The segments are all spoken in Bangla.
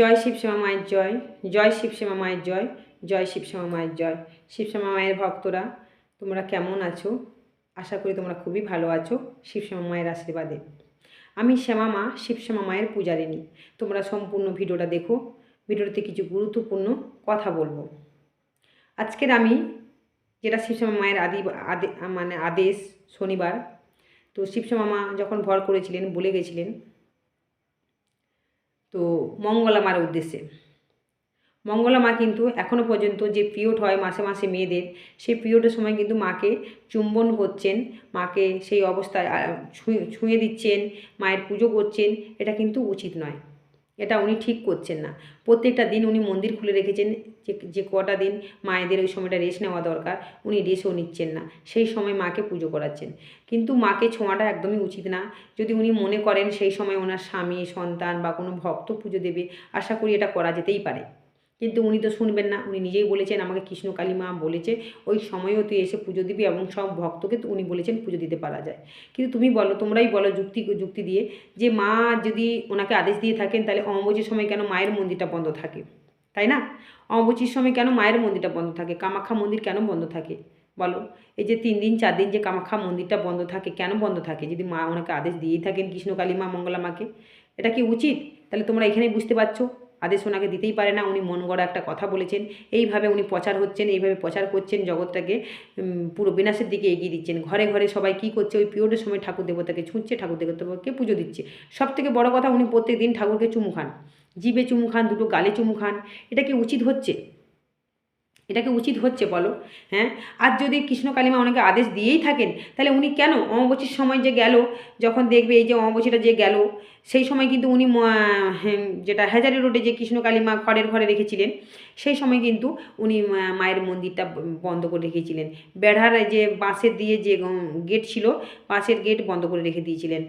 জয় শিবশ্যামা মায়ের জয় জয় শিবশ্যামা মায়ের জয় জয় শিবশ্যামা মায়ের জয়। শিবশ্যামা মায়ের ভক্তরা, তোমরা কেমন আছো? আশা করি তোমরা খুবই ভালো আছো। শিবশ্যামা মায়ের আশীর্বাদে। আমি শ্যামা মা শিবশ্যামা মায়ের পূজারিনী তোমরা সম্পূর্ণ ভিডিওটা দেখো। ভিডিওতে কিছু গুরুত্বপূর্ণ কথা বলব। আজকের আমি যেটা শিবশ্যামা মায়ের আদি, আদে মানে আদেশ শনিবার, তো শিবশ্যামা মা যখন ভর করেছিলেন, বলে গেছিলেন তো মঙ্গলা মার উদ্দেশ্যে। মঙ্গলা মা কিন্তু এখনও পর্যন্ত যে পিরিয়ড হয় মাসে মাসে মেয়েদের, সেই পিরিয়ডের সময় কিন্তু মাকে চুম্বন করছেন, মাকে সেই অবস্থায় ছুঁয়ে দিচ্ছেন, মায়ের পুজো করছেন, এটা কিন্তু উচিত নয়। এটা উনি ঠিক করছেন না। প্রত্যেকটা দিন উনি মন্দির খুলে রেখেছেন যে যে কটা দিন মায়েদের ওই সময়টা রেস্ট নেওয়া দরকার, উনি রেস্টও নিচ্ছেন না। সেই সময় মাকে পুজো করাচ্ছেন। কিন্তু মাকে ছোঁয়াটা একদমই উচিত না। যদি উনি মনে করেন সেই সময় ওনার স্বামী, সন্তান বা কোনো ভক্ত পুজো দেবে, আশা করি এটা করা যেতেই পারে। কিন্তু উনি তো শুনবেন না। উনি নিজেই বলেছেন, আমাকে কৃষ্ণকালী মা বলেছে, ওই সময়ও তুই এসে পুজো দিবি এবং সব ভক্তকে উনি বলেছেন পুজো দিতে পারা যায়। কিন্তু তুমি বলো, তোমরাই বলো যুক্তি যুক্তি দিয়ে যে মা যদি ওনাকে আদেশ দিয়ে থাকেন, তাহলে অমাবস্যার সময় কেন মায়ের মন্দিরটা বন্ধ থাকে? তাই না? অমাবস্যার সময় কেন মায়ের মন্দিরটা বন্ধ থাকে? কামাখ্যা মন্দির কেন বন্ধ থাকে? বলো। এই যে তিন দিন, চার দিন যে কামাখ্যা মন্দিরটা বন্ধ থাকে, কেন বন্ধ থাকে? যদি মা ওনাকে আদেশ দিয়েই থাকেন কৃষ্ণকালী মা, মঙ্গলা মাকে, এটা কি উচিত? তাহলে তোমরা এখানেই বুঝতে পারছ। আদেশ ওনাকে দিতেই পারে না। উনি মন গড়া একটা কথা বলেছেন। এইভাবে উনি প্রচার হচ্ছেন, এইভাবে প্রচার করছেন, জগৎটাকে পুরো বিনাশের দিকে এগিয়ে দিচ্ছেন। ঘরে ঘরে সবাই কী করছে? ওই পিরিয়ডের সময় ঠাকুর দেবতাকে ছুঁচ্ছে ঠাকুর দেবতাকে পুজো দিচ্ছে? সব থেকে বড় কথা উনি প্রত্যেক দিন ঠাকুরকে চুমু খান। জিভে চুমু খান, দুটো গালে চুমু খান, এটা কি উচিত হচ্ছে? এটা কি উচিত হচ্ছে বলো? হ্যাঁ? আর যদি কৃষ্ণ কালিমা ওনাকে আদেশ দিয়েই থাকেন, তাহলে উনি কেন অমাবস্যার সময় যে গেল, যখন দেখবে এই যে অমাবস্যাটা যে গেল, সেই সময় কিন্তু উনি যেটা হাজারি রোডে যে কৃষ্ণ কালিমা ঘরের ঘরে রেখেছিলেন, সেই সময় কিন্তু উনি মায়ের মন্দিরটা বন্ধ করে রেখেছিলেন। বেড়ার যে বাঁশের দিয়ে যে গেট ছিল, বাঁশের গেট বন্ধ করে রেখে দিয়েছিলেন।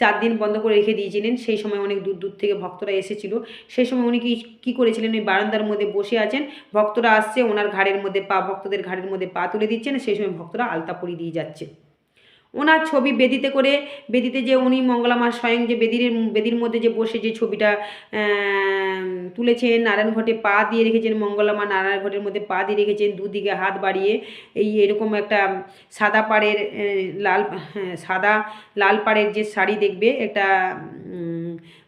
চার দিন বন্ধ করে রেখে দিয়েছিলেন। সেই সময় অনেক দূর দূর থেকে ভক্তরা এসেছিল। সেই সময় উনি কি, কী করেছিলেন? ওই বারান্দার মধ্যে বসে আছেন। ভক্তরা আসছে, ওনার ঘাড়ের মধ্যে পা, ভক্তদের ঘাড়ের মধ্যে পা তুলে দিচ্ছেন। সেই সময় ভক্তরা আলতা পরিয়ে দিয়ে যাচ্ছে। ওনার ছবি বেদিতে করে বেদিতে যে উনি মঙ্গলামার স্বয়ং যে বেদির বেদির মধ্যে যে বসে যে ছবিটা তুলেছেন নারায়ণ ঘটে পা দিয়ে রেখেছেন মঙ্গলামা নারায়ণ ঘটের মধ্যে পা দিয়ে রেখেছেন দুদিকে হাত বাড়িয়ে এই এরকম একটা সাদা পাড়ের লাল হ্যাঁ, সাদা লাল পাড়ের যে শাড়ি দেখবে একটা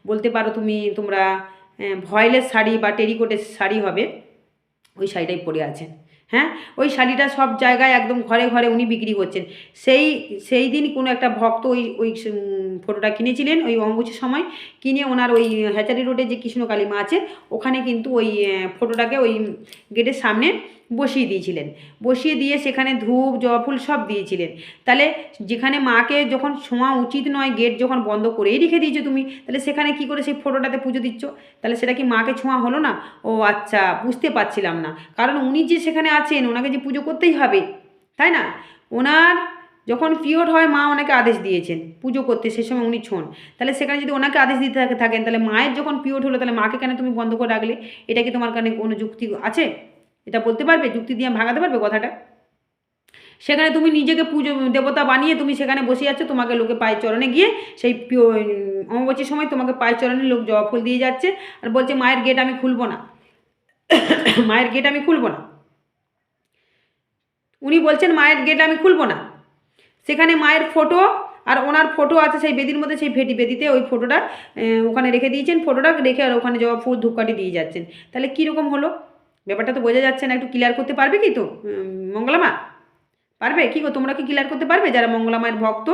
বলতে পারো তুমি তোমরা ভয়েলের শাড়ি বা টেরিকোটের শাড়ি হবে ওই শাড়িটাই পরে আছেন। হ্যাঁ? ওই শাড়িটা সব জায়গায় একদম ঘরে ঘরে উনি বিক্রি করছেন। সেই সেই দিন কোনো একটা ভক্ত ওই ওই ফটোটা কিনেছিলেন ওই অম্বুচের সময়। কিনে ওনার ওই হ্যাচারি রোডে যে কৃষ্ণকালী মা আছে, ওখানে কিন্তু ওই ফটোটাকে ওই গেটের সামনে বসিয়ে দিয়েছিলেন। বসিয়ে দিয়ে সেখানে ধূপ, জবা সব দিয়েছিলেন। তাহলে যেখানে মাকে যখন ছোঁয়া উচিত নয়, গেট যখন বন্ধ করেই রেখে দিয়েছ তুমি, তাহলে সেখানে কি করে সেই ফটোটাতে পুজো দিচ্ছ? তাহলে সেটা কি মাকে ছোঁয়া হলো না? ও আচ্ছা বুঝতে পারছিলাম না। কারণ উনি যে সেখানে আছেন, ওনাকে যে পুজো করতেই হবে, তাই না? ওনার যখন পিরিয়ড হয়, মা ওনাকে আদেশ দিয়েছেন পুজো করতে, সে সময় উনি ছোন। তাহলে সেখানে যদি ওনাকে আদেশ দিতে থাকেন, তাহলে মায়ের যখন পিরিয়ড হলো, তাহলে মাকে কেন তুমি বন্ধ করে রাখলে? এটা কি তোমার কারণে কোনো যুক্তি আছে? এটা বলতে পারবে? যুক্তি দিয়ে ভাগাতে পারবে কথাটা? সেখানে তুমি নিজেকে পুজো, দেবতা বানিয়ে তুমি সেখানে বসে আছো, তোমাকে লোকে পায়ের চরণে গিয়ে সেই পিও- সময় তোমাকে পায়ের চরণে লোক জবা ফুল দিয়ে যাচ্ছে আর বলছে, মায়ের গেট আমি খুলবো না। মায়ের গেট আমি খুলবো না। উনি বলছেন, মায়ের গেট আমি খুলবো না। সেখানে মায়ের ফটো আর ওনার ফটো আছে সেই বেদির মধ্যে, সেই ভেটি বেদিতে ওই ফটোটা ওখানে রেখে দিয়েছেন ফটোটা রেখে আর ওখানে জবা ফুল ধূপকাঠি দিয়ে যাচ্ছেন। তাহলে কীরকম হলো? ব্যাপারটা তো বোঝা যাচ্ছে না, একটু ক্লিয়ার করতে পারবে কি তো? মঙ্গলামা? পারবে? কি গো, তোমরা কি ক্লিয়ার করতে পারবে? যারা মঙ্গলামায়ের ভক্ত,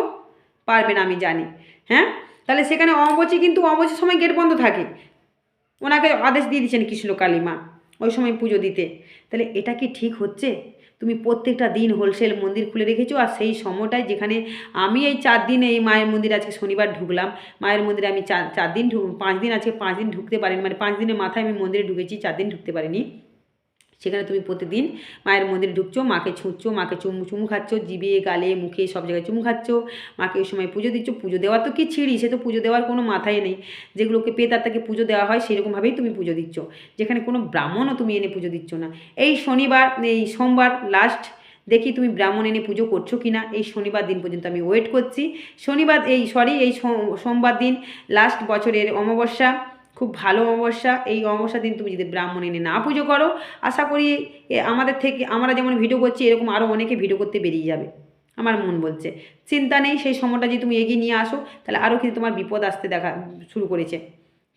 পারবে না, আমি জানি। হ্যাঁ? তাহলে সেখানে অম্বচী কিন্তু অম্বচীর সময় গেট বন্ধ থাকে। ওনাকে আদেশ দিয়ে দিচ্ছেন কৃষ্ণ কালীমা, ওই সময় পুজো দিতে। তাহলে এটা কি ঠিক হচ্ছে? তুমি প্রত্যেকটা দিন হোলসেল মন্দির খুলে রেখেছো, আর সেই সময়টায় যেখানে আমি এই চার দিন এই মায়ের মন্দির আজকে শনিবার ঢুকলাম, মায়ের মন্দিরে আমি চার চার দিন ঢুক, পাঁচ দিন আছে পাঁচ দিন ঢুকতে পারিনি মানে পাঁচ দিনের মাথায় আমি মন্দিরে ঢুকেছি, চার দিন ঢুকতে পারিনি। সেখানে তুমি প্রতিদিন মায়ের মন্দিরে ঢুকছো, মাকে ছুঁচ্ছো, মাকে চুমু চুমু খাচ্ছ জিবে গালে, মুখে সব জায়গায় চুমু খাচ্ছ, মাকে ওই সময় পুজো দিচ্ছ, পুজো দেওয়ার তো কি ছিঁড়ি, সে তো পুজো দেওয়ার কোনো মাথায় নেই। যেগুলোকে পেতাত্তাকে পুজো দেওয়া হয়, সেরকমভাবেই তুমি পুজো দিচ্ছ। যেখানে কোনো ব্রাহ্মণও তুমি এনে পুজো দিচ্ছ না। এই শনিবার, এই সোমবার লাস্ট দেখি তুমি ব্রাহ্মণ এনে পুজো করছ কি না এই শনিবার দিন পর্যন্ত আমি ওয়েট করছি। শনিবার, এই সরি এই সোমবার দিন লাস্ট বছরের অমাবস্যা খুব ভালো অমাবস্যা, এই অমাবস্যা দিন তুমি যদি ব্রাহ্মণ এনে না পুজো করো, আশা করি আমাদের থেকে, আমরা যেমন ভিডিও করছি, এরকম আরও অনেকে ভিডিও করতে বেরিয়ে যাবে। আমার মন বলছে। চিন্তা নেই, সেই সময়টা যদি তুমি এগিয়ে নিয়ে আসো, তাহলে আরও কিন্তু তোমার বিপদ আসতে দেখা, শুরু করেছে।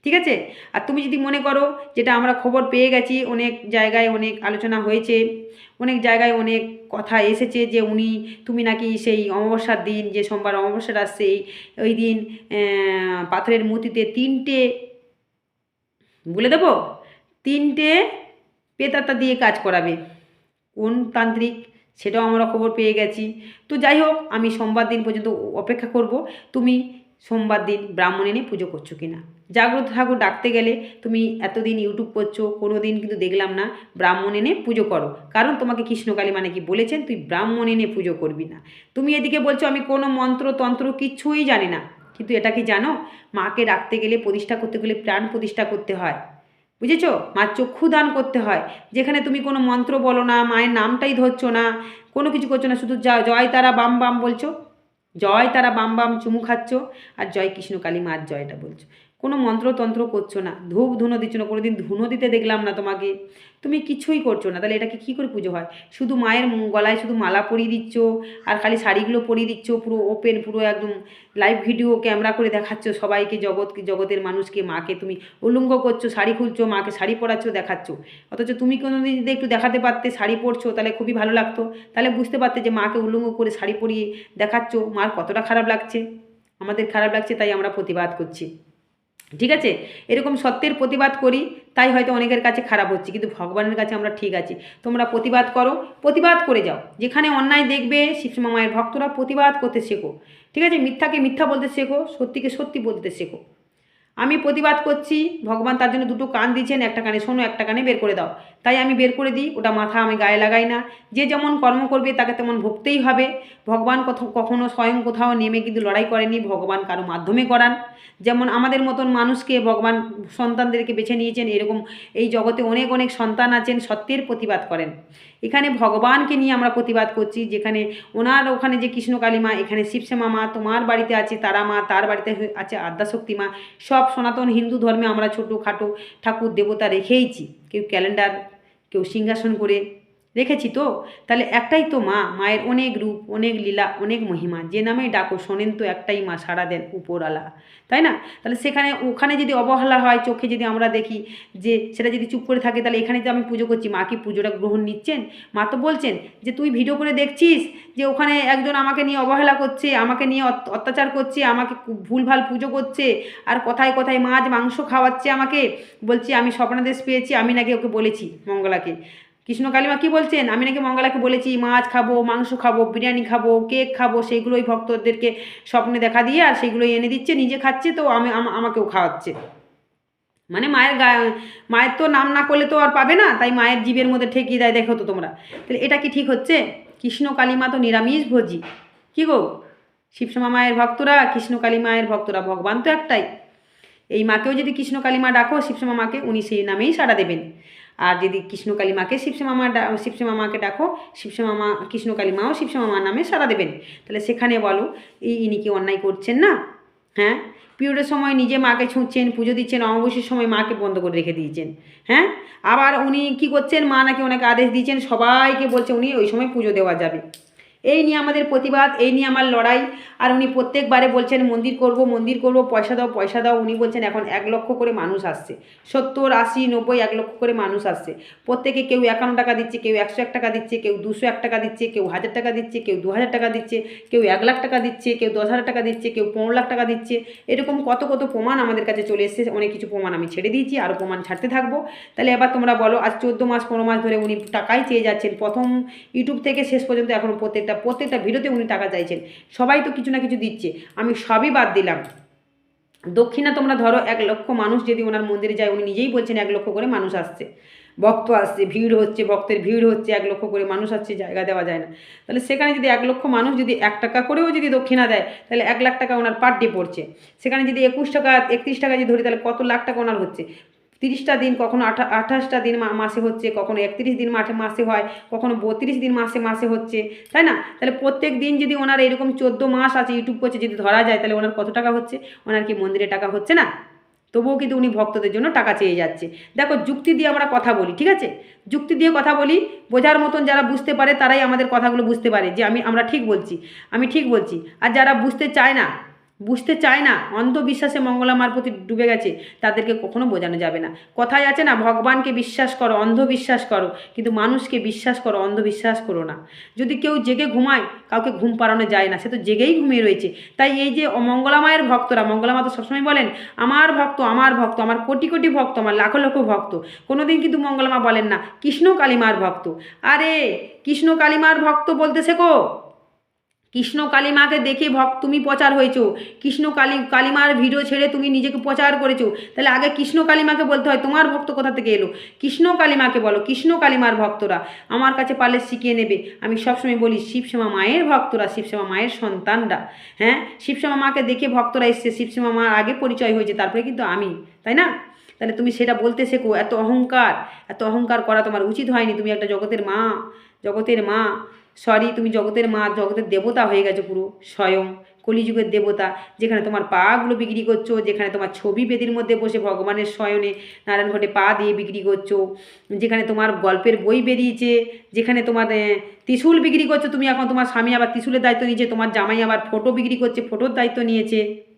ঠিক আছে? আর তুমি যদি মনে করো, যেটা আমরা খবর পেয়ে গেছি, অনেক জায়গায় অনেক আলোচনা হয়েছে, অনেক জায়গায় অনেক কথা এসেছে যে উনি, তুমি নাকি সেই অমাবস্যার দিন, যে সোমবার অমাবস্যাটা সেই ওই দিন পাথরের মূর্তিতে তিনটে বলে দেবো? তিনটে পেতাতা দিয়ে কাজ করাবে। কোন তান্ত্রিক? সেটাও আমরা খবর পেয়ে গেছি। তো যাই হোক, আমি সোমবার দিন পর্যন্ত অপেক্ষা করব। তুমি সোমবার দিন ব্রাহ্মণ এনে পুজো করছ কি না জাগ্রত ঠাকুর ডাকতে গেলে তুমি এতদিন ইউটিউব করছ কোনো দিন কিন্তু দেখলাম না, ব্রাহ্মণ এনে পুজো করো। কারণ তোমাকে কৃষ্ণকালী মানে কি বলেছেন, তুই ব্রাহ্মণ এনে পুজো করবি না। তুমি এদিকে বলছো, আমি কোনো মন্ত্র, তন্ত্র কিচ্ছুই জানি না। কিন্তু এটা কি জানো? মাকে রাখতে গেলে, প্রতিষ্ঠা করতে গেলে প্রাণ প্রতিষ্ঠা করতে হয়। বুঝেছ? মা চক্ষু দান করতে হয়। যেখানে তুমি কোনো মন্ত্র বলো না, মায়ের নামটাই ধরছো না, কোনো কিছু করছ না, শুধু যা জয় তারা বাম বাম বলছো। জয় তারা বাম বাম চুমু খাচ্ছ, আর জয় কৃষ্ণ কালী মার জয়টা বলছো। কোনো মন্ত্রতন্ত্র করছ না। ধূপ ধুনো দিচ্ছ না কোনো দিন ধুনো দিতে দেখলাম না তোমাকে। তুমি কিছুই করছ না। তাহলে এটাকে কী করে পুজো হয়? শুধু মায়ের গলায় শুধু মালা পরিয়ে দিচ্ছ, আর খালি শাড়িগুলো পরিয়ে দিচ্ছ, পুরো ওপেন পুরো একদম লাইভ ভিডিও ক্যামেরা করে দেখাচ্ছ সবাইকে, জগৎ জগতের মানুষকে, মাকে। তুমি উলঙ্গ করছ, শাড়ি খুলছো, মাকে শাড়ি পরাচ্ছ, দেখাচ্ছ। অথচ তুমি কোনো দিন যদি একটু দেখাতে পারতে, শাড়ি পরছো, তাহলে খুবই ভালো লাগতো। তাহলে বুঝতে পারতে যে মাকে উলঙ্গ করে শাড়ি পরিয়ে দেখাচ্ছ। মার কতটা খারাপ লাগছে? আমাদের খারাপ লাগছে, তাই আমরা প্রতিবাদ করছি। ঠিক আছে? এরকম সত্যের প্রতিবাদ করি, তাই হয়তো অনেকের কাছে খারাপ হচ্ছে, কিন্তু ভগবানের কাছে আমরা ঠিক আছি। তোমরা প্রতিবাদ করো, প্রতিবাদ করে যাও। যেখানে অন্যায় দেখবে শিবসমা মায়ের ভক্তরা প্রতিবাদ করতে শেখো। ঠিক আছে? মিথ্যাকে মিথ্যা বলতে শেখো, সত্যিকে সত্যি বলতে শেখো। আমি প্রতিবাদ করছি, ভগবান তার জন্য দুটো কান দিয়েছেন, একটা কানে শোনো, একটা কানে বের করে দাও। তাই আমি বের করে দিই, ওটা মাথা আমি গায়ে লাগাই না। যে যেমন কর্ম করবে, তাকে তেমন ভুগতেই হবে। ভগবান কখনো স্বয়ং কোথাও নেমে কিন্তু লড়াই করেনি, ভগবান কারও মাধ্যমে করান। যেমন আমাদের মতন মানুষকে ভগবান সন্তানদেরকে বেছে নিয়েছেন, এরকম এই জগতে অনেক অনেক সন্তান আছেন, সত্যের প্রতিবাদ করেন। এখানে ভগবানকে নিয়ে আমরা প্রতিবাদ করছি, যেখানে ওনার ওখানে যে কৃষ্ণকালী মা, এখানে শিবশ্যামা মা, তোমার বাড়িতে আছে তারা মা, তার বাড়িতে আছে আদ্যাশক্তি মা, সব সনাতন হিন্দু ধর্মে আমরা ছোটো খাটো ঠাকুর দেবতা রেখেইছি। কেউ ক্যালেন্ডার কেউ সিংহাসন করে রেখেছি তো? তাহলে একটাই তো মা, মায়ের অনেক রূপ, অনেক লীলা, অনেক মহিমা। যে নামে ডাকো, শোনেন তো একটাই মা সারা দেন উপরওয়ালা। তাই না? তাহলে সেখানে, ওখানে যদি অবহেলা হয়, চোখে যদি আমরা দেখি যে সেটা যদি চুপ করে থাকে, তাহলে এখানে যে আমি পুজো করছি, মা কি পুজোটা গ্রহণ নিচ্ছেন? মা তো বলছেন যে, তুই ভিডিও করে দেখছিস যে ওখানে একজন আমাকে নিয়ে অবহেলা করছে, আমাকে নিয়ে অত- অত্যাচার করছে, আমাকে ভুলভাল পুজো করছে, আর কথায় কথায় মাছ মাংস খাওয়াচ্ছে আমাকে। বলছি, আমি স্বপ্নাদেশ পেয়েছি, আমি নাকি ওকে বলেছি মঙ্গলাকে। কৃষ্ণ কালিমা কি বলছেন? আমি নাকি মঙ্গলাকে বলেছি, মাছ খাব, মাংস খাব, বিরিয়ানি খাব, কেক খাব, সেইগুলোই ভক্তদেরকে স্বপ্নে দেখা দিয়ে আর সেগুলোই এনে দিচ্ছে, নিজে খাচ্ছে তো আমি, আমা- আমাকেও খাওয়াচ্ছে। মানে মায়ের গা, মায়ের তো নাম না করলে তো আর পাবে না, তাই মায়ের জীবের মধ্যে ঠেকিয়ে দেয়, দেখো তো তোমরা। তাহলে এটা কি ঠিক হচ্ছে? কৃষ্ণ কালিমা তো নিরামিষ ভোজি। কী গো? শিবসমা মায়ের ভক্তরা, কৃষ্ণ কালী মায়ের ভক্তরা, ভগবান তো একটাই। এই মাকেও যদি কৃষ্ণ কালিমা ডাকো, শিবসমা মাকে উনি সেই নামেই সাড়া দেবেন। আর যদি কৃষ্ণ কালী মাকে শিবশ্যামা মা ডা শিবশ্যামা মাকে ডাকো শিবশ্যামা মা কৃষ্ণ কালী মাও শিবশ্যামা মার নামে সারা দেবেন। তাহলে সেখানে বলো ইনি কি অন্যায় করছেন না? হ্যাঁ? পিরিয়ডের সময় নিজে মাকে ছুঁচ্ছেন, পুজো দিচ্ছেন, অমাবস্যের সময় মাকে বন্ধ করে রেখে দিয়েছেন। হ্যাঁ? আবার উনি কি করছেন? মা নাকি ওনাকে আদেশ দিয়েছেন? সবাইকে বলছে উনি ওই সময় পুজো দেওয়া যাবে। এই নিয়ে আমাদের প্রতিবাদ, এই নিয়ে আমার লড়াই। আর উনি প্রত্যেকবারে বলছেন, মন্দির করব মন্দির করব, পয়সা দাও পয়সা দাও। উনি বলছেন, এখন এক লক্ষ করে মানুষ আসছে। সত্তর, আশি, নব্বই, এক লক্ষ করে মানুষ আসছে। প্রত্যেকে কেউ একান্ন টাকা দিচ্ছে, কেউ একশো এক টাকা দিচ্ছে, কেউ দুশো এক টাকা দিচ্ছে, কেউ হাজার টাকা দিচ্ছে, কেউ দু হাজার টাকা দিচ্ছে, কেউ এক লাখ টাকা দিচ্ছে, কেউ দশ হাজার টাকা দিচ্ছে, কেউ পনেরো লাখ টাকা দিচ্ছে। এরকম কত কত প্রমাণ আমাদের কাছে চলে এসেছে। অনেক কিছু প্রমাণ আমি ছেড়ে দিয়েছি, আরও প্রমাণ ছাড়তে থাকব। তাহলে এবার তোমরা বলো, আজ চোদ্দ মাস, পনেরো মাস ধরে উনি টাকাই চেয়ে যাচ্ছেন। প্রথম ইউটিউব থেকে শেষ পর্যন্ত এখন প্রত্যেকটা প্রত্যেকটা ভিডিওতে উনি টাকা চাইছেন। সবাই তো কিছু না কিছু দিচ্ছে। আমি সবই বাদ দিলাম। দক্ষিণা তোমরা ধরো এক লক্ষ মানুষ যদি ওনার মন্দিরে যায়, উনি নিজেই বলছেন এক লক্ষ করে মানুষ আসছে। ভক্ত আসছে, ভিড় হচ্ছে, ভক্তের ভিড় হচ্ছে, এক লক্ষ করে মানুষ আসছে, জায়গা দেওয়া যায় না। তাহলে সেখানে যদি এক লক্ষ মানুষ যদি এক টাকা করেও যদি দক্ষিণা দেয়, তাহলে এক লাখ টাকা ওনার পার ডে পড়ছে। সেখানে যদি একুশ টাকা, একত্রিশ টাকা যদি ধরি, তাহলে কত লাখ টাকা ওনার হচ্ছে? তিরিশটা দিন, কখনো আঠা, আঠাশটা দিন মাসে হচ্ছে, কখনো একত্রিশ দিন মাঠে মাসে হয়, কখনো বত্রিশ দিন মাসে মাসে হচ্ছে, তাই না? তাহলে প্রত্যেক দিন যদি ওনার এরকম চোদ্দ মাস আছে ইউটিউব করছে, যদি ধরা যায়, তাহলে ওনার কত টাকা হচ্ছে? ওনার কি মন্দিরে টাকা হচ্ছে না? তবুও কিন্তু উনি ভক্তদের জন্য টাকা চেয়ে যাচ্ছে। দেখো, যুক্তি দিয়ে আমরা কথা বলি, ঠিক আছে? যুক্তি দিয়ে কথা বলি, বোঝার মতন যারা বুঝতে পারে, তারাই আমাদের কথাগুলো বুঝতে পারে, যে আমি, আমরা ঠিক বলছি, আমি ঠিক বলছি। আর যারা বুঝতে চায় না বুঝতে চায় না, অন্ধবিশ্বাসে মঙ্গলামার প্রতি ডুবে গেছে, তাদেরকে কখনো বোঝানো যাবে না। কথায় আছে না, ভগবানকে বিশ্বাস করো, অন্ধবিশ্বাস করো, কিন্তু মানুষকে বিশ্বাস করো, অন্ধবিশ্বাস করো না। যদি কেউ জেগে ঘুমায়, কাউকে ঘুম পাড়ানো যায় না, সে তো জেগেই ঘুমিয়ে রয়েছে। তাই এই যে মঙ্গলামায়ের ভক্তরা মঙ্গলামা তো সবসময় বলেন, আমার ভক্ত আমার ভক্ত, আমার কোটি কোটি ভক্ত, আমার লাখো লাখো ভক্ত। কোনোদিন কিন্তু মঙ্গলামা বলেন না, কৃষ্ণ কালিমার ভক্ত। আরে, কৃষ্ণ কালিমার ভক্ত বলতে শেখো কৃষ্ণ কালিমাকে দেখে ভক্ত তুমি প্রচার হয়েছো। কৃষ্ণ কালী কালিমার ভিডিও ছেড়ে তুমি নিজেকে প্রচার করেছ। তাহলে আগে কৃষ্ণ কালিমাকে বলতে হয়, তোমার ভক্ত কোথা থেকে এলো? কৃষ্ণ কালিমাকে বলো, কৃষ্ণ কালিমার ভক্তরা আমার কাছে পারলে শিখিয়ে নেবে। আমি সবসময় বলি শিবশ্যামা মায়ের ভক্তরা শিবশ্যামা মায়ের সন্তানরা। হ্যাঁ? শিবশ্যামা মাকে দেখে ভক্তরা এসছে শিবশ্যামা মার আগে পরিচয় হয়েছে, তারপরে কিন্তু আমি। তাই না? তাহলে তুমি সেটা বলতে শেখো, এত অহংকার এত অহংকার করা তোমার উচিত হয়নি। তুমি একটা জগতের মা জগতের মা। সরি, তুমি জগতের মা, জগতের দেবতা হয়ে গেছো পুরো, স্বয়ং কলিযুগের দেবতা, যেখানে তোমার পাগুলো বিক্রি করছ, যেখানে তোমার ছবি বেদির মধ্যে বসে ভগবানের শয়নে নারায়ণ ঘটে পা দিয়ে বিক্রি করছ, যেখানে তোমার গল্পের বই বেরিয়েছে, যেখানে তোমার ত্রিশূল বিক্রি করছ তুমি, এখন তোমার স্বামী আবার ত্রিশূলের দায়িত্ব নিয়েছে, তোমার জামাই আবার ফটো বিক্রি করছে, ফটোর দায়িত্ব নিয়েছে।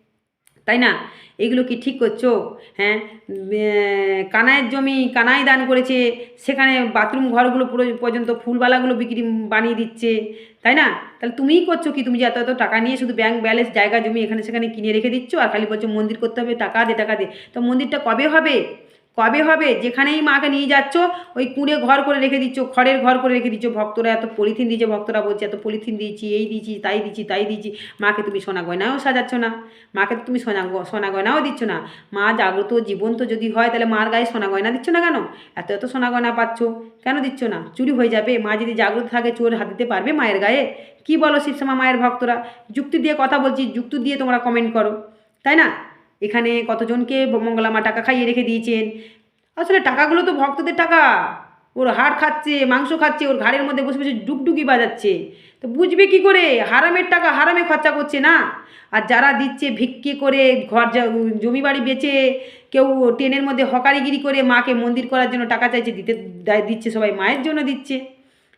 তাই না? এগুলো কি ঠিক করছ? হ্যাঁ কানায়ের জমি কানায় দান করেছে, সেখানে বাথরুম ঘরগুলো পুরো পর্যন্ত ফুলবালাগুলো বিক্রি বানিয়ে দিচ্ছে, তাই না? তাহলে তুমিই করছ কি? তুমি যে এত এত টাকা নিয়ে শুধু ব্যাংক ব্যালেন্স জায়গা জমি এখানে সেখানে কিনে রেখে দিচ্ছ, আর খালি বলছো মন্দির করতে হবে, টাকা দে টাকা দে। তো মন্দিরটা কবে হবে? কবে হবে? যেখানেই মাকে নিয়ে যাচ্ছ, ওই কুঁড়ে ঘর করে রেখে দিচ্ছ, খড়ের ঘর করে রেখে দিচ্ছ। ভক্তরা এত পলিথিন দিয়েছে ভক্তরা বলছে, এত পলিথিন দিয়েছি, এই দিয়েছি, তাই দিচ্ছি তাই দিচ্ছি মাকে তুমি সোনা গয়নাও সাজাচ্ছ না। মাকে তো তুমি সোনা সোনা গয়নাও দিচ্ছ না। মা জাগ্রত, জীবন্ত যদি হয়, তাহলে মার গায়ে সোনা গয়না দিচ্ছ না কেন? এত এত সোনা গয়না পাচ্ছ, কেন দিচ্ছ না? চুরি হয়ে যাবে। মা যদি জাগ্রত থাকে, চোর হাত দিতে পারবে মায়ের গায়ে? কি বলো শিবশ্যামা মায়ের ভক্তরা? যুক্তি দিয়ে কথা বলছি, যুক্তি দিয়ে তোমরা কমেন্ট করো। তাই না? এখানে কতজনকে মঙ্গলামা টাকা খাইয়ে রেখে দিয়েছেন? আসলে টাকাগুলো তো ভক্তদের টাকা। ওর হাড় খাচ্ছে, মাংস খাচ্ছে, ওর ঘাড়ের মধ্যে বসে বসে ডুগডুগি বাজাচ্ছে। তো বুঝবে কি করে? হারামের টাকা হারামে খরচা করছে না? আর যারা দিচ্ছে ভিক্ষে করে, ঘর জমি বাড়ি বেচে, কেউ ট্রেনের মধ্যে হকারিগিরি করে মাকে মন্দির করার জন্য টাকা চাইছে, দিতে দিচ্ছে সবাই, মায়ের জন্য দিচ্ছে।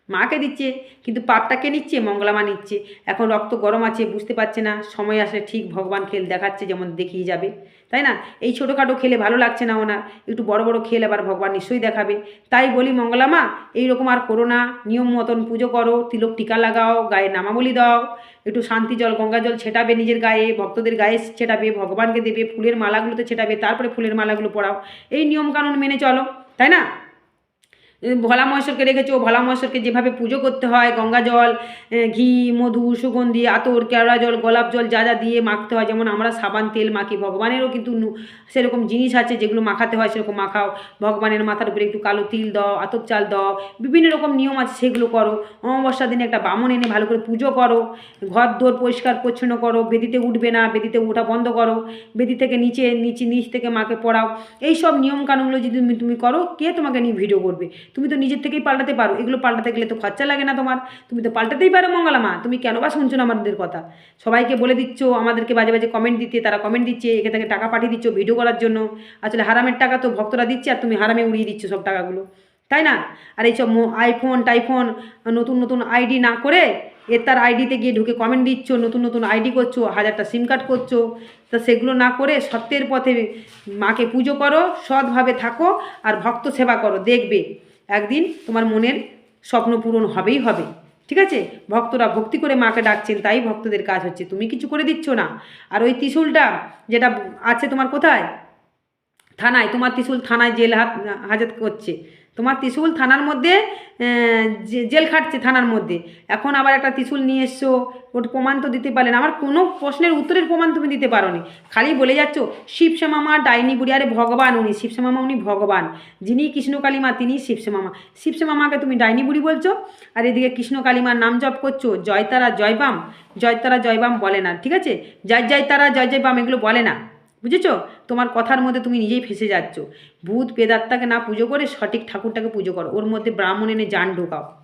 মাকে দিচ্ছে, কিন্তু পাপটা কে নিচ্ছে, মঙ্গলামা নিচ্ছে। এখন রক্ত গরম আছে, বুঝতে পারছে না, সময় আসলে ঠিক ভগবান খেল দেখাচ্ছে যেমন দেখিয়ে যাবে। তাই না? এই ছোটোখাটো খেলে ভালো লাগছে না ওনার। একটু বড় বড় খেল আবার ভগবান নিশ্চয়ই দেখাবে। তাই বলি, মঙ্গলামা, এইরকম আর করো না। নিয়ম মতন পুজো করো, তিলক টিকা লাগাও গায়ে নামাবলি দাও। একটু শান্তি জল, গঙ্গা জল ছেটাবে নিজের গায়ে, ভক্তদের গায়ে ছেটাবে, ভগবানকে দেবে, ফুলের মালাগুলোতে ছেটাবে, তারপরে ফুলের মালাগুলো পরাও। এই নিয়মকানুন মেনে চলো, তাই না? ভোলা মহেশ্বরকে রেখেছো ভোলা মহেশ্বরকে যেভাবে পুজো করতে হয়, গঙ্গা জল ঘি, মধু, সুগন্ধি, আতর, কেওড়া জল, গোলাপ জল যা যা দিয়ে মাখতে হয়, যেমন আমরা সাবান, তেল মাখি, ভগবানেরও কিন্তু সেরকম জিনিস আছে যেগুলো মাখাতে হয়, সেরকম মাখাও, ভগবানের মাথার উপরে একটু কালো তিল দাও, আতপ চাল দাও, বিভিন্ন রকম নিয়ম আছে, সেগুলো করো, অমাবস্যার দিনে একটা বামন এনে ভালো করে পুজো করো, ঘর দোর পরিষ্কার পরিচ্ছন্ন করো, বেদিতে উঠবে না, বেদিতে ওঠা বন্ধ করো, বেদি থেকে নিচে নিচে, নিচ থেকে মাকে পড়াও এই সব নিয়মকানুনগুলো যদি তুমি করো, কে তোমাকে নিয়ে ভিডিও করবে? তুমি তো নিজের থেকেই পাল্টাতে পারো। এগুলো পাল্টাতে গেলে তো খরচা লাগে না তোমার। তুমি তো পাল্টাতেই পারো মঙ্গলা মা। তুমি কেন বা শুনছো না আমাদের কথা? সবাইকে বলে দিচ্ছ, আমাদেরকে বাজে বাজে কমেন্ট দিতে, তারা কমেন্ট দিচ্ছে, এখান থেকে টাকা পাঠিয়ে দিচ্ছ ভিডিও করার জন্য। আসলে হারামের টাকা তো ভক্তরা দিচ্ছে আর তুমি হারামে উড়িয়ে দিচ্ছ সব টাকাগুলো। তাই না? আর এইসব আইফোন টাইফোন নতুন নতুন আইডি না করে এর তার আইডিতে গিয়ে ঢুকে কমেন্ট দিচ্ছ, নতুন নতুন আইডি করছ, হাজারটা সিম কার্ড করছ। তা সেগুলো না করে সত্যের পথে মাকে পুজো করো, সৎভাবে থাকো আর ভক্ত সেবা করো। দেখবে একদিন তোমার মনের স্বপ্ন পূরণ হবেই হবে, ঠিক আছে? ভক্তরা ভক্তি করে মাকে ডাকছেন, তাই ভক্তদের কাজ হচ্ছে। তুমি কিছু করে দিচ্ছ না। আর ওই ত্রিশুলটা যেটা আছে তোমার কোথায়? থানায়, তোমার ত্রিশুল থানায় জেল হাজত করছে। তোমার ত্রিশূল থানার মধ্যে জেল খাটছে থানার মধ্যে। এখন আবার একটা ত্রিশূল নিয়ে এসছো, ওর প্রমাণ তো দিতে পারলে না। আমার কোনো প্রশ্নের উত্তরের প্রমাণ তুমি দিতে পারো খালি বলে যাচ্ছ, শিবশ্যামামা ডাইনি বুড়ি আরে ভগবান উনি, শিবশ্যামামা উনি ভগবান। যিনি কৃষ্ণকালীমা তিনি শিবশ্যামামা। শিবশ্যামামাকে তুমি ডাইনি বুড়ি বলছো? আর এদিকে কৃষ্ণকালীমার নাম জপ করছ, জয়তারা জয়বাম? জয়তারা জয়বাম বলে না, ঠিক আছে? জয় জয় তারা জয় জয় বাম এগুলো বলে না। বুঝেছ? তোমার কথার মধ্যে তুমি নিজেই ফেসে যাচ্ছ। ভূত পেদাত্তাকে না পুজো করে সঠিক ঠাকুরটাকে পুজো করো। ওর মধ্যে ব্রাহ্মণ এনে যান ঢোকাও।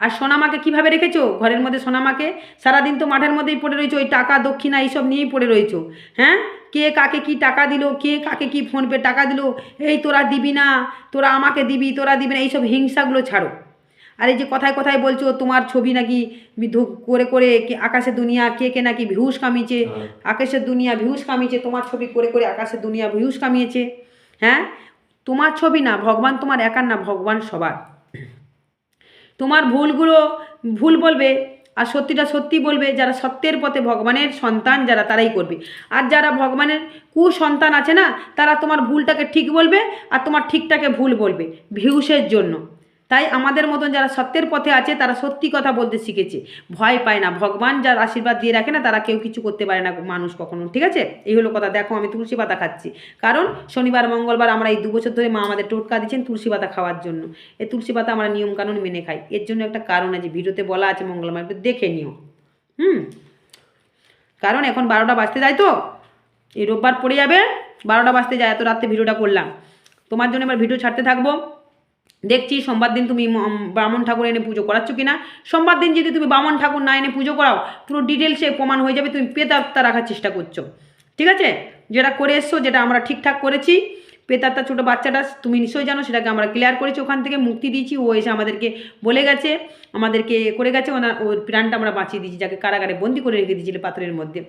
আর সোনামাকে কীভাবে রেখেছো? ঘরের মধ্যে সোনামাকে? সারাদিন তো মাঠের মধ্যেই পড়ে রয়েছো। ওই টাকা, দক্ষিণা, এইসব নিয়েই পড়ে রয়েছো। হ্যাঁ? কে কাকে কি টাকা দিল? কে কাকে কি ফোনপে টাকা দিল? এই তোরা দিবি না, তোরা আমাকে দিবি, তোরা দিবি না, এইসব হিংসাগুলো ছাড়ো। আর এই যে কথায় কথায় বলছো তোমার ছবি নাকি করে করে কে আকাশের দুনিয়া কে কে নাকি ভিউস কামিয়েছে? আকাশের দুনিয়া ভিউস কামিয়েছে তোমার ছবি করে করে আকাশের দুনিয়া ভিউস কামিয়েছে। হ্যাঁ? তোমার ছবি না ভগবান তোমার একার না ভগবান সবার। তোমার ভুলগুলো ভুল বলবে আর সত্যিটা সত্যি বলবে যারা সত্যের পথে ভগবানের সন্তান যারা তারাই করবে। আর যারা ভগবানের কুসন্তান আছে না তারা তোমার ভুলটাকে ঠিক বলবে আর তোমার ঠিকটাকে ভুল বলবে ভিউসের জন্য। তাই আমাদের মতন যারা সত্যের পথে আছে, তারা সত্যি কথা বলতে শিখেছে। ভয় পায় না। ভগবান যার আশীর্বাদ দিয়ে রাখে না, তারা কেউ কিছু করতে পারে না মানুষ কখনো, ঠিক আছে? এই হলো কথা। দেখো, আমি তুলসী পাতা খাচ্ছি। কারণ শনিবার, মঙ্গলবার আমরা এই দু বছর ধরে মা আমাদের টোটকা দিচ্ছেন তুলসী পাতা খাওয়ার জন্য। এই তুলসী পাতা আমরা নিয়মকানুন মেনে খাই। এর জন্য একটা কারণ আছে, ভিডিওতে বলা আছে মঙ্গলবার, একটু দেখে নিও। হুম? কারণ এখন বারোটা বাজতে যায় তো? এই রোববার পড়ে যাবে, বারোটা বাজতে যায়, এত রাত্রে ভিডিওটা করলাম। তোমার জন্য এবার ভিডিও ছাড়তে থাকব। দেখছি সোমবার দিন তুমি ব্রাহ্মণ ঠাকুর এনে পুজো করাচ্ছ কি না সোমবার দিন যদি তুমি বামন ঠাকুর না এনে পুজো করাও, পুরো ডিটেলসে প্রমাণ হয়ে যাবে, তুমি পেতাত্তা রাখার চেষ্টা করছ। ঠিক আছে? যেটা করে এসছো, যেটা আমরা ঠিকঠাক করেছি পেতাত্তা ছোটো বাচ্চাটা, তুমি নিশ্চয়ই জানো, সেটাকে আমরা ক্লিয়ার করেছি, ওখান থেকে মুক্তি দিয়েছি, ও এসে আমাদেরকে বলে গেছে, আমাদেরকে করে গেছে, ওনার, ওর প্রাণটা আমরা বাঁচিয়ে দিয়েছি, যাকে কারাগারে বন্দি করে রেখে দিয়েছিল পাথরের মধ্যে।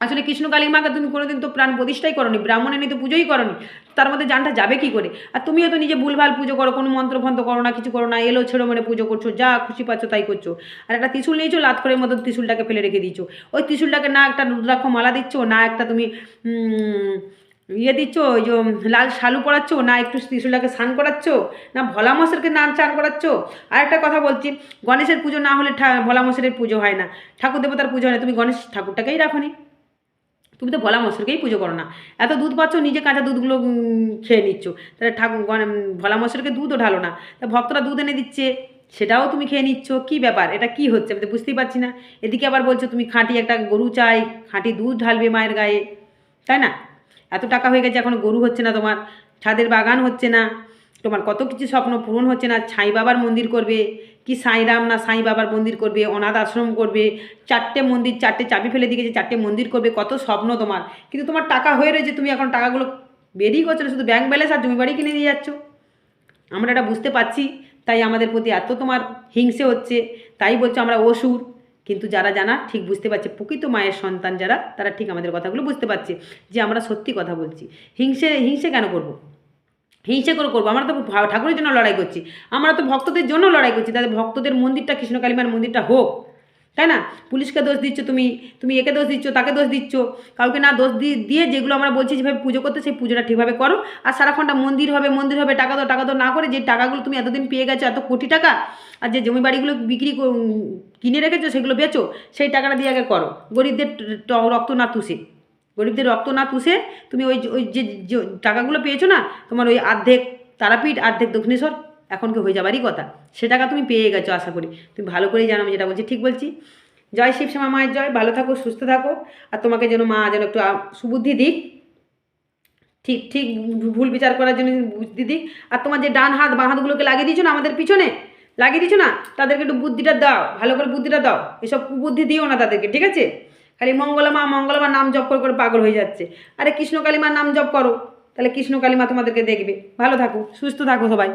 আসলে কৃষ্ণ কালী মাকে তুমি কোনোদিন তো প্রাণ প্রতিষ্ঠাই করনি ব্রাহ্মণ এনে তো পুজোই করনি, তার মধ্যে জানটা যাবে কি করে? আর তুমিও তো নিজে ভুলভাল পুজো করো, কোনো মন্ত্র ফন্ত্র করো না, কিছু করো না, এলো ছেড়ো মানে পুজো করছ, যা খুশি পাচ্ছ তাই করছ। আর একটা ত্রিশুল নিয়েছো লাত করে মতো ত্রিশুলটাকে ফেলে রেখে দিচ্ছ ওই ত্রিশুলটাকে না একটা রুদ্রাক্ষ মালা দিচ্ছ, না একটা তুমি ইয়ে দিচ্ছ, ওই যে লাল শালু পড়াচ্ছ না একটু ত্রিশুলটাকে স্নান করাচ্ছ, না ভোলা মশারকে না চান করাচ্ছ। আর একটা কথা বলছি, গণেশের পুজো না হলে ভোলা মশারের পুজো হয় না, ঠাকুর দেবতার পুজো হয় না, তুমি গণেশ ঠাকুরটাকেই রাখো নি তুমি তো ভোলা মশারকেই পুজো করো না। এত দুধ পাচ্ছ, নিজে কাঁচা দুধগুলো খেয়ে নিচ্ছ। তাহলে ঠাকুর গণ- ভোলা মশারকে দুধও ঢালো না। তা ভক্তরা দুধ এনে দিচ্ছে, সেটাও তুমি খেয়ে নিচ্ছ, কি ব্যাপার? এটা কি হচ্ছে? আমি তো বুঝতেই পারছি না। এদিকে আবার বলছো, তুমি খাঁটি একটা গরু চাই, খাঁটি দুধ ঢালবে মায়ের গায়ে। তাই না? এত টাকা হয়ে গেছে, এখনও গরু হচ্ছে না তোমার। ছাদের বাগান হচ্ছে না। তোমার কত কিছু স্বপ্ন পূরণ হচ্ছে না। ছাই বাবার মন্দির করবে। কি সাঁইরাম না সাঁই বাবার মন্দির করবে, অনাথ আশ্রম করবে, চারটে মন্দির, চারটে চাবি ফেলে দিয়েছে চারটে মন্দির করবে, কত স্বপ্ন তোমার। কিন্তু তোমার টাকা হয়ে রয়েছে, তুমি এখন টাকাগুলো বেরিয়ে করছ শুধু ব্যাংক ব্যালেন্স আর জমি বাড়ি কিনে দিয়ে যাচ্ছ। আমরা এটা বুঝতে পারছি, তাই আমাদের প্রতি এত তোমার হিংসে হচ্ছে, তাই বলছো আমরা অসুর। কিন্তু যারা জানা, ঠিক বুঝতে পারছে, প্রকৃত মায়ের সন্তান যারা, তারা ঠিক আমাদের কথাগুলো বুঝতে পারছে, যে আমরা সত্যি কথা বলছি। হিংসে হিংসে কেন করব? হিংসে করে করব। আমরা তো ঠাকুরের জন্য লড়াই করছি। আমরা তো ভক্তদের জন্য লড়াই করছি। তাদের ভক্তদের মন্দিরটা কৃষ্ণকালীমার মন্দিরটা হোক, তাই না? পুলিশকে দোষ দিচ্ছ তুমি তুমি একে দোষ দিচ্ছ, তাকে দোষ দিচ্ছ। কাউকে না দোষ দিয়ে যেগুলো আমরা বলছি, যেভাবে পুজো করতে, সেই পুজোটা ঠিকভাবে করো। আর সারাক্ষণটা মন্দির হবে মন্দির হবে, টাকা দাও টাকা দাও না করে যে টাকাগুলো তুমি এতদিন পেয়ে গেছো, এত কোটি টাকা, আর যে জমি বাড়িগুলো বিক্রি কিনে রেখেছো, সেগুলো বেচো, সেই টাকাটা দিয়ে আগে করো। গরিবদের রক্ত না তুষে। গরিবদের রক্ত না তুষে তুমি ওই ওই যে টাকাগুলো পেয়েছ না, তোমার ওই অর্ধেক তারাপীঠ, অর্ধেক দক্ষিণেশ্বর, এখন কি হয়ে যাবারই কথা? সে টাকা তুমি পেয়ে গেছো, আশা করি। তুমি ভালো করেই জানো আমি যেটা বলছি, ঠিক বলছি। জয় শিব শিবশ্যামা মায়ের জয়, ভালো থাকো, সুস্থ থাকো, আর তোমাকে যেন মা যেন একটু সুবুদ্ধি দিক, ঠিক ঠিক ভুল বিচার করার জন্য বুদ্ধি দিক, আর তোমার যে ডান হাত, বাঁ হাতগুলোকে লাগিয়ে দিয়েছ না আমাদের পিছনে, লাগিয়ে দিয়েছ না? তাদেরকে একটু বুদ্ধিটা দাও, ভালো করে বুদ্ধিটা দাও, এসব কুবুদ্ধি দিও না তাদেরকে, ঠিক আছে? খালি মঙ্গলমা মঙ্গলমা নাম জপ করে করে পাগল হয়ে যাচ্ছে। আরে কৃষ্ণ কালিমার নাম জপ করো, তাহলে কৃষ্ণ কালীমা তোমাদেরকে দেখবে। ভালো থাকো, সুস্থ থাকো সবাই।